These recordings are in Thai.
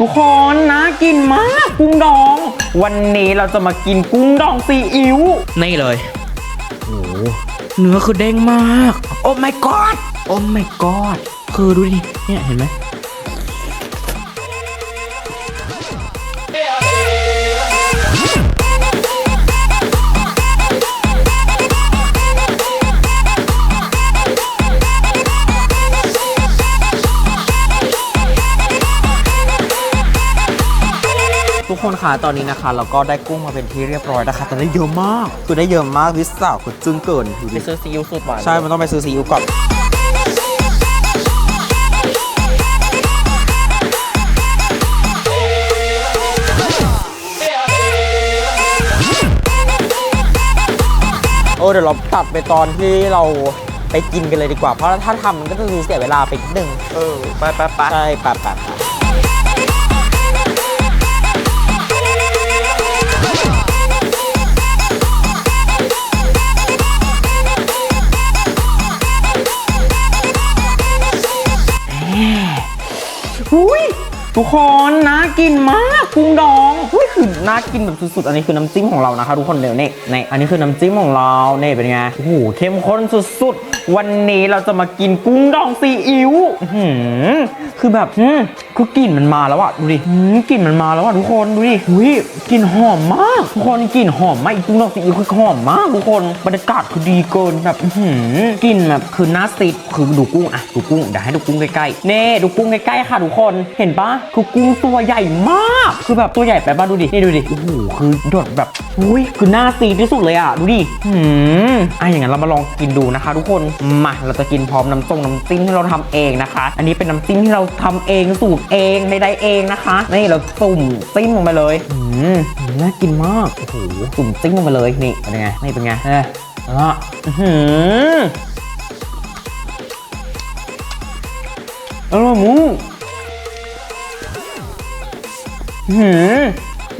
ทุกคนน่ากินมากกุ้งดอง วันนี้เราจะมากินกุ้งดองซีอิ๊วนี่เลยโอ้โหเนื้อคือเด้งมาก โอ้ my god โอ้ my god คือดูดิเนี่ยเห็นไหม คนคะตอนนี้นะคะ เราก็ได้กุ้งมาเป็นที่เรียบร้อยนะคะแต่ได้เยอะมากคือได้เยอะมากวิสาวคือจึ้งเกินดูไปดิซื้อซีอิ๊วสูตรหวานใช่ มันต้องไปซื้อซีอิ๊วก่อนโอ้เดี๋ยวเราตัดไปตอนที่เราไปกินกันเลยดีกว่า เพราะถ้าทำมันก็จะดูเสียเวลาไปนิดนึง เออ ไปไปไป ใช่ปะปะปะ หุยทุกคนน่ากินมากกุ้งดองหุ้ยคือน่ากินแบบสุดๆ อันนี้คือน้ำจิ้มของเรานะคะ ทุกคนเดี๋ยวนี่นี่อันนี้คือน้ำจิ้มของเราเนี่ยเป็นไงโอ้โหเข้มข้นสุด วันนี้เราจะมากินกุ้งดองซีอิ๊วอื้อหือคือแบบอืมคือกลิ่นมันมาแล้วอะดูดิอืมกลิ่นมันมาแล้วอะทุกคนดูดิอุ้ยกลิ่นหอมมากทุกคนกลิ่นหอมมากอีกกุ้งดองซีอิ๊วคือหอมมากทุกคนบรรยากาศคือดีเกินแบบอื้อหือกลิ่นแบบคือน่าซีดคือดูกุ้งอะดูกุ้งเดี๋ยวให้ดูกุ้งใกล้ๆเน่ดูกุ้งใกล้ๆค่ะทุกคนเห็นปะคือกุ้งตัวใหญ่มาก คือแบบตัวใหญ่ไปบ้าดูดินี่ดูดิโอ้โหคือดดแบบ อุ้ยคือหน่าซีดที่สุดเลยอะ ดูดิอืมอะอย่างนั้นเรามาลองกินดูนะคะ ทุกคนมาเราจะกินพร้อมน้ำต้งน้ำจิ้มที่เราทำเองนะคะ อันนี้เป็นน้ำจิ้มที่เราทำเองสูตรเองใดๆเองนะคะนี่เราตุ่มจิ้มลงไปเลยอืมน่ากินมากโอ้โหตุ่มจิ้มลงไปเลยนี่เป็นไงนี่เป็นไงเอออะอื้อหืออร่อยมูหืม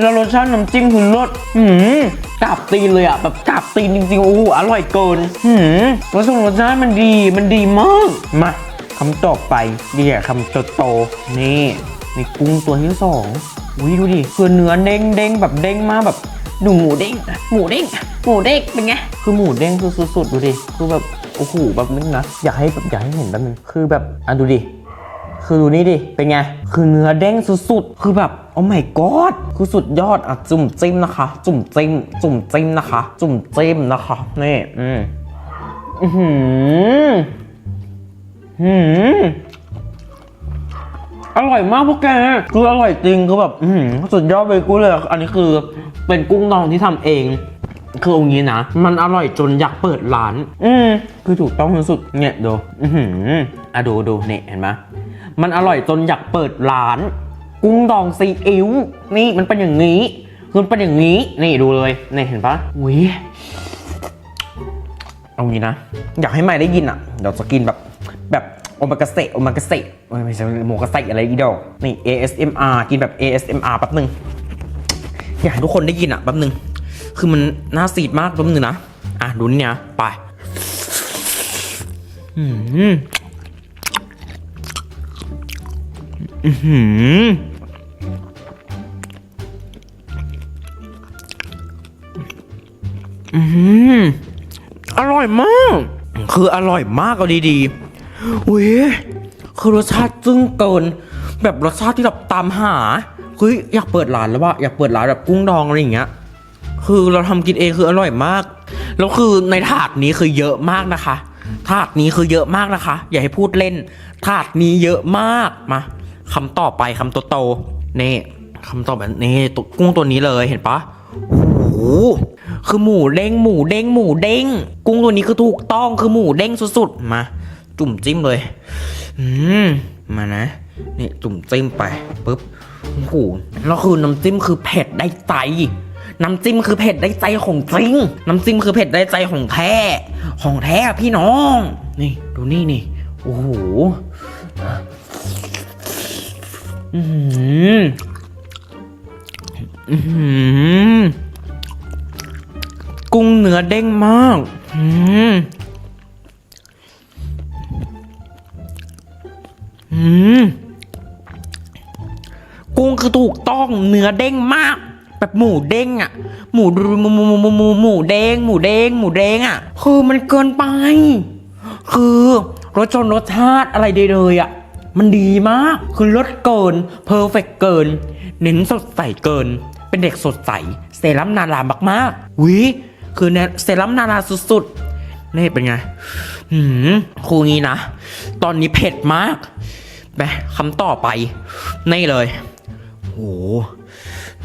แล้วรสชาติน้ำจิ้มคือรสหืมกราบตีนเลยอะแบบกราบตีนจริงๆโอ้โหอร่อยเกินหืมรสชาติรสชาติมันดีมันดีมากมาคำต่อไปเดี๋ยวคำโตโตๆนี่มีกุ้งตัวที่สองอุ้ยดูดิคือเนื้อเด้งเด้งๆแบบเด้งมากแบบดูหมูเด้งหมูเด้งหมูเด้งเป็นไงคือหมูเด้งคือสุดๆดูดิคือแบบโอ้โหแบบนึงนะอยากให้แบบอยากให้เห็นแบบนึงคือแบบอะดูดิคือดูนี่ดิเป็นไงคือเนื้อเด้งสุดๆคือแบบ โอ้ my god คือสุดยอดอะจุ่มจิ้มนะคะ จุ่มจิ้มจุ่มจิ้มนะคะ จุ่มจิ้มนะคะนี่อืมอือหือหืออร่อยมากพวกแกคืออร่อยจริงคือแบบอือหือสุดยอดเลยกูเลย อันนี้คือเป็นกุ้งดองที่ทำเอง คือองนี้นะ มันอร่อยจนอยากเปิดร้าน อืมคือถูกต้องที่สุดเนี่ยดู อือหืออะดูดูเนี่ยเห็นไหมมันอร่อยจนอยากเปิดร้าน กุ้งดองซีอิ๊วนี่มันเป็นอย่างนี้มันเป็นอย่างนี้ นี่ดูเลย นี่เห็นปะอุ้ยเอางี้นะ อยากให้ใหม่ได้ยินอะ เดี๋ยวจะกินแบบแบบโอมากาเสะโอมากาเสะไม่ใช่โมกาเสะอะไรอีดอกนี่ ASMR กินแบบ ASMR แป๊บนึง อยากให้ทุกคนได้ยินอะแป๊บนึง คือมันน่าสีดมากแป๊บนึงนะ อะดูนี่นะไปอืมอือ อืมอร่อยมาก คืออร่อยมากเอาดีๆอุ้ยคือรสชาติจึ้งเกิน แบบรสชาติที่แบบตามหาเฮ้ยอยากเปิดร้านแล้วว่าอยากเปิดร้านแบบกุ้งดองอะไรอย่างเงี้ย คือเราทำกินเองคืออร่อยมาก แล้วคือในถาดนี้คือเยอะมากนะคะ ถาดนี้คือเยอะมากนะคะ อย่าให้พูดเล่น ถาดนี้เยอะมากมาคำต่อไปคำโตๆนี่คำต่อแบบนี่ตัวกุ้งตัวนี้เลยเห็นปะโอ้โห คือหมูเด้งหมูเด้งหมูเด้ง กุ้งตัวนี้คือถูกต้องคือหมูเด้งสุดๆมา จุ่มจิ้มเลย อืมมานะนี่จุ่มจิ้มไปปุ๊บโอ้โหแล้วคือน้ำจิ้มคือเผ็ดได้ใจน้ำจิ้มคือเผ็ดได้ใจของจริง น้ำจิ้มคือเผ็ดได้ใจของแท้ ของแท้พี่น้อง นี่ดูนี่นี่ โอ้โหอือหืออือหือกุ้ง เนื้อเด้งมากอืมอืมกุ้งคือถูกต้องเนื้อเด้งมาก แบบหมูเด้งอะหมูหมูหมูหมูหมูหมูเด้งหมูเด้งหมูเด้งอะคือมันเกินไป คือรสชนรสชาติอะไรได้เลยอะมันดีมาก คือรสเกิน เพอร์เฟกเกิน เน้นสดใสเกิน เป็นเด็กสดใส เซรั่มนารามากๆวิ คือเนี่ยเซรั่มนาราสุดๆ นี่เป็นไง หืมครูงี้นะ ตอนนี้เผ็ดมากไปคำต่อไป นี่เลยโห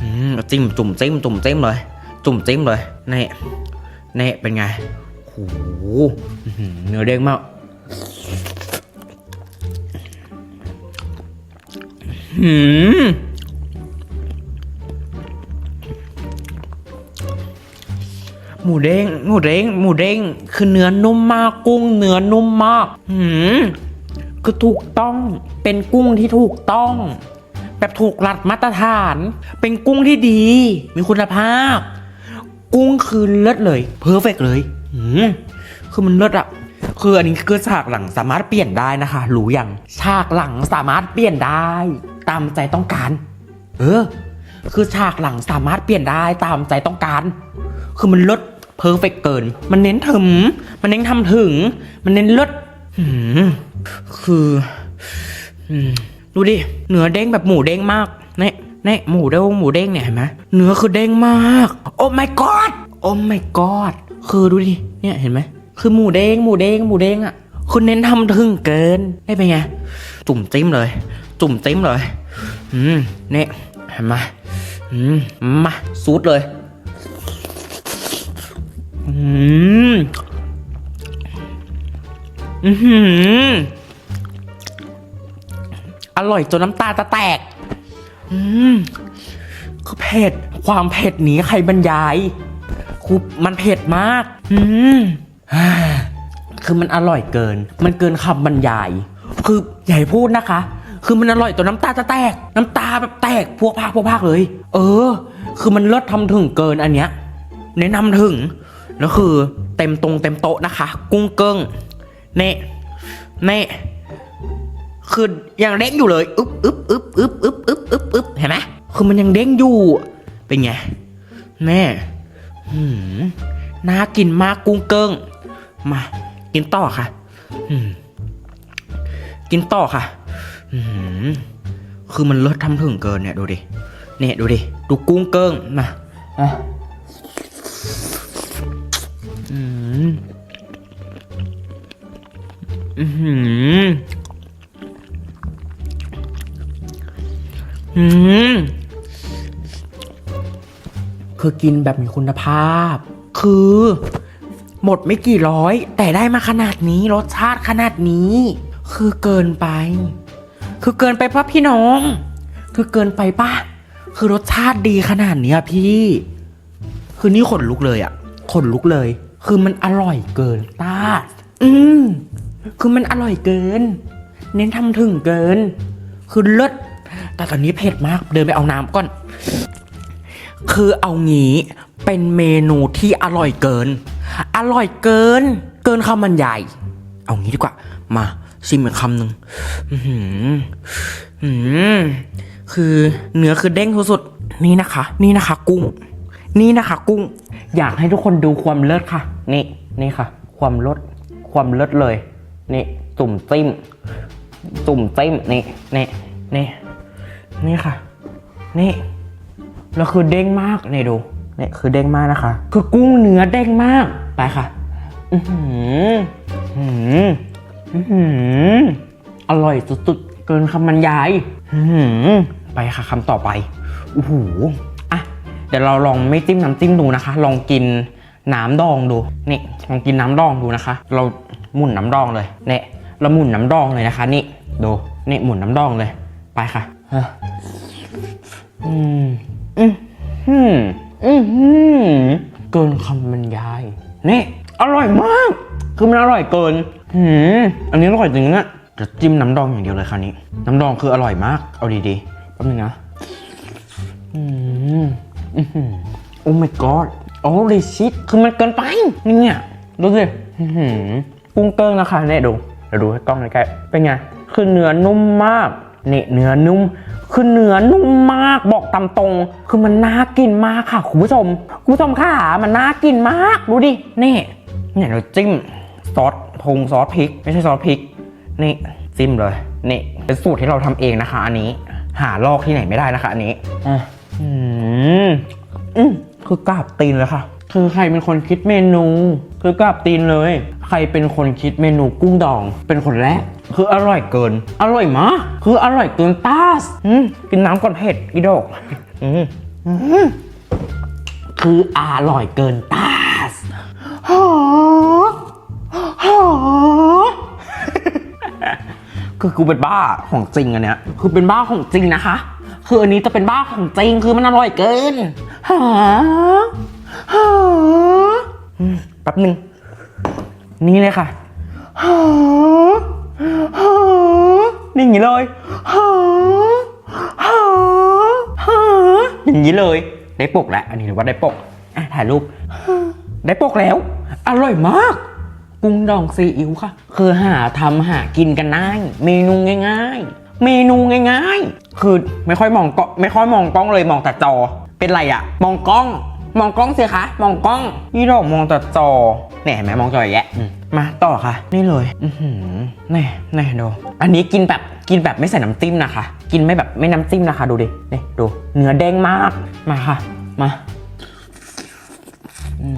อืมจิ้มจุ่มจิ้มจุ่มจิ้มเลย จุ่มจิ้มเลยนี่นี่เป็นไงโหอื้อหือเนื้อเด้งมากหืม หมูเด้งหมูเด้งหมูเด้งคือเนื้อนุ่มมากกุ้งเนื้อนุ่มมากหืมคือถูกต้องเป็นกุ้งที่ถูกต้อง แบบถูกหลักมาตรฐาน เป็นกุ้งที่ดี มีคุณภาพ กุ้งคือเลิศเลยเพอร์เฟกเลยหืมคือมันเลิศอะคืออันนี้คือฉากหลังสามารถเปลี่ยนได้นะคะรู้ยังฉากหลังสามารถเปลี่ยนได้ ตามใจต้องการ เออ คือฉากหลังสามารถเปลี่ยนได้ตามใจต้องการ คือมันลิศเพอร์เฟกเกิน มันเน้นถึง มันเน้นทำถึง มันเน้นลิศหืมคืออดูดิเนื้อเด้งแบบหมูเด้งมากเนี่ยเนี่ยหมูเด้งหมูเด้งเนี่ยเห็นไหมเนื้อคือเด้งมาก โอ้ my god โอ้ my god คือดูดิเนี่ยเห็นไหมคือหมูเด้งหมูเด้งหมูเด้งอะคุณเน้นทำถึงเกินได้เป็นไงจุ่มจิ้มเลย จุ่มจิ้มเลย อืมเนี่ยเห็นไหมอืมมาซูดเลย อืมอือหืออร่อยจนน้ำตาจะแตก อืมคือเผ็ด ความเผ็ดนี้ใครบรรยายคือมันเผ็ดมาก อืมคือมันอร่อยเกิน มันเกินคำบรรยาย คืออย่าให้พูดนะคะ คือมันอร่อยจนน้ำตาจะแตก น้ำตาแบบแตกพวกพากพวกพากเลย เออ คือมันเลิศทำถึงเกินอันเนี้ยแนะนำถึง แล้วคือเต็มตรงเต็มโต๊ะนะคะ กุ้งเกิ้งเน่เน่คือยังเด้งอยู่เลยอึ๊บอึ๊บอึ๊บอึ๊บอึ๊บอึ๊บอึ๊บอึ๊บเห็นไหมคือมันยังเด้งอยู่ เป็นไงแม่หืมน่ากินมากกุ้งเกิ้งมา กินต่อค่ะอืมกินต่อค่ะอืมคือมันเลิศทำถึงเกินเนี่ยดูดิเนี่ยดูดิดูกุ้งเกิ้งมาอะ อืมอืมคือกินแบบมีคุณภาพ คือ หมดไม่กี่ร้อย แต่ได้มาขนาดนี้รสชาติขนาดนี้ คือเกินไป คือเกินไปปะพี่น้อง คือเกินไปป่ะ คือรสชาติดีขนาดเนี้ยพี่ คือนี่ขนลุกเลยอะขนลุกเลย คือมันอร่อยเกินต้า อืมคือมันอร่อยเกิน เน้นทำถึงเกิน คือเลิศแต่ตอนนี้เผ็ดมาก เดินไปเอาน้ำก่อน คือเอางี้เป็นเมนูที่อร่อยเกิน อร่อยเกิน เกินคำบรรยายเอางี้ดีกว่า มาชิมอีกคำหนึ่งอื้อหืออืมคือเนื้อคือเด้งสุดๆนี่นะคะ นี่นะคะ กุ้ง นี่นะคะกุ้งอยากให้ทุกคนดูความเลิศค่ะ นี่นี่ค่ะ ความเลิศความเลิศเลย นี่จุ่มจิ้มจุ่มจิ้มนี่นี่นี่นี่ค่ะ นี่แล้วคือเด้งมากนี่ดูนี่คือเด้งมากนะคะ คือกุ้งเนื้อเด้งมากไปค่ะ อือหืออือหืออือหืออร่อยสุดๆเกินคำบรรยาย อือหือไปค่ะคำต่อไปโอ้โห เดี๋ยวเราลองไม่จิ้มน้ำจิ้มดูนะคะ ลองกินน้ำดองดูนี่ลองกินน้ำดองดูนะคะ เราหมุนน้ำดองเลยเนี่ยเราหมุนน้ำดองเลยนะคะ นี่ดูนี่หมุนน้ำดองเลย ไปค่ะฮะอืมอืมอืมอืมอืมเกินคำบรรยายนี่อร่อยมาก คือมันอร่อยเกินหืมอันนี้อร่อยจริงนะจะจิ้มน้ำดองอย่างเดียวเลยคราวนี้ น้ำดองคืออร่อยมาก เอาดีๆแป๊บนึงนะอืมอือหือ โอ้ my god โอ้ดิชิตคือมันเกินไป เนี่ย ดูสิอื้อหือกุ้งเกิ้งนะคะเนี่ยดูเดี๋ยวดูให้กล้องใกล้ๆเป็นไง คือเนื้อนุ่มมากเนี่ยเนื้อนุ่ม คือเนื้อนุ่มมากบอกตามตรง คือมันน่ากินมากค่ะคุณผู้ชม คุณผู้ชมค่ะมันน่ากินมาก ดูดิ นี่ เนี่ยเราจิ้มซอสพงซอสพริก ไม่ใช่ซอสพริก นี่จิ้มเลย นี่ เป็นสูตรที่เราทำเองนะคะ อันนี้ หาลอกที่ไหนไม่ได้นะคะ อันนี้อะ อืมอืมคือกราบตีนเลยค่ะ คือใครเป็นคนคิดเมนู คือกราบตีนเลย ใครเป็นคนคิดเมนูกุ้งดอง เป็นคนแรก คืออร่อยเกิน อร่อยมากคืออร่อยเกินต้าสอืมกินน้ำก่อนเผ็ดอีดอกอืมอืมคืออร่อยเกินต้าสหอหอคือกูเป็นบ้าของจริงอันเนี้ย คือเป็นบ้าของจริงนะคะ คืออันนี้จะเป็นบ้าของจริงคือมันอร่อยเกินหาหาอืมแป๊บหนึ่งนี่เลยค่ะหาหานี่อย่างนี้เลยหาหาหาอย่างนี้เลย ได้ปกแล้ว อันนี้ถือว่าได้ปกอะถ่ายรูป ได้ปกแล้ว อร่อยมาก กุ้งดองซีอิ๊วค่ะ คือหาทำหากินกันได้เมนูง่าย ๆ เมนูง่าย คือไม่ค่อยมองกล้องไม่ค่อยมองกล้องเลยมองแต่จอ เป็นไรอะมองกล้อง มองกล้องสิคะ มองกล้องนี่ดอกมองแต่จอเนี่ยเห็นไหมมองจออย่างเงี้ยอืมาต่อค่ะ นี่เลย อือหือแน่แน่ดู อันนี้กินแบบกินแบบไม่ใส่น้ำจิ้มนะคะ กินไม่แบบไม่น้ำจิ้มนะคะดูดินี่ดู เนื้อแดงมากมาค่ะ มาอื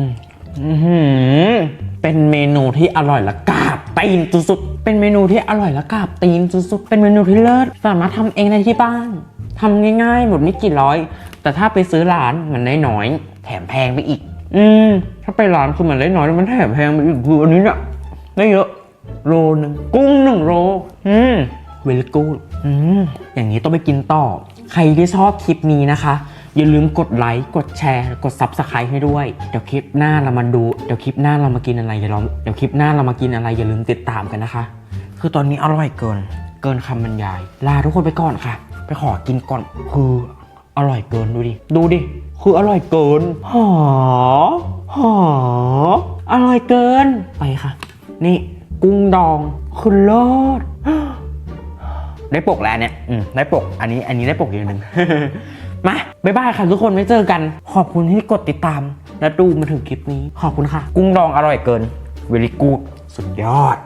มอื้อหือเป็นเมนูที่อร่อยละกาบ ตีนสุดๆ เป็นเมนูที่อร่อยและกราบตีนสุดๆ เป็นเมนูที่เลิศ สามารถทำเองได้ที่บ้านทำง่ายๆ หมดไม่กี่ร้อย แต่ถ้าไปซื้อร้านมันได้น้อย แถมแพงไปอีก อืม ถ้าไปร้านคือมันได้น้อยแล้วมันแถมแพงไปอีกคืออันนี้เนี่ยได้เยอะ โลหนึ่งกุ้งหนึ่งโล อืมเวลกูดอืมอย่างนี้ต้องไปกินต่อ ใครที่ชอบคลิปนี้นะคะ อย่าลืมกดไลค์กดแชร์ กด Subscribe ให้ด้วย เดี๋ยวคลิปหน้าเรามาดูเดี๋ยวคลิปหน้าเรามากินอะไรเดี๋ยวเราเดี๋ยวคลิปหน้าเรามากินอะไรอย่าลืมติดตามกันนะคะ คือตอนนี้อร่อยเกิน เกินคำบรรยาย ลาทุกคนไปก่อนค่ะ ไปขอกินก่อนคืออร่อยเกินดูดิ ดูดิ คืออร่อยเกินหอหออร่อยเกิน ไปค่ะ นี่กุ้งดองคือเลิศได้ปกแล้วเนี่ย อืม ได้ปก อันนี้ อันนี้ได้ปกอย่างหนึ่ง มาบ๊ายบายค่ะทุกคนไม่เจอกัน ขอบคุณที่กดติดตาม และดูมาถึงคลิปนี้ ขอบคุณค่ะ กุ้งดองอร่อยเกินเวลิกูดสุดยอด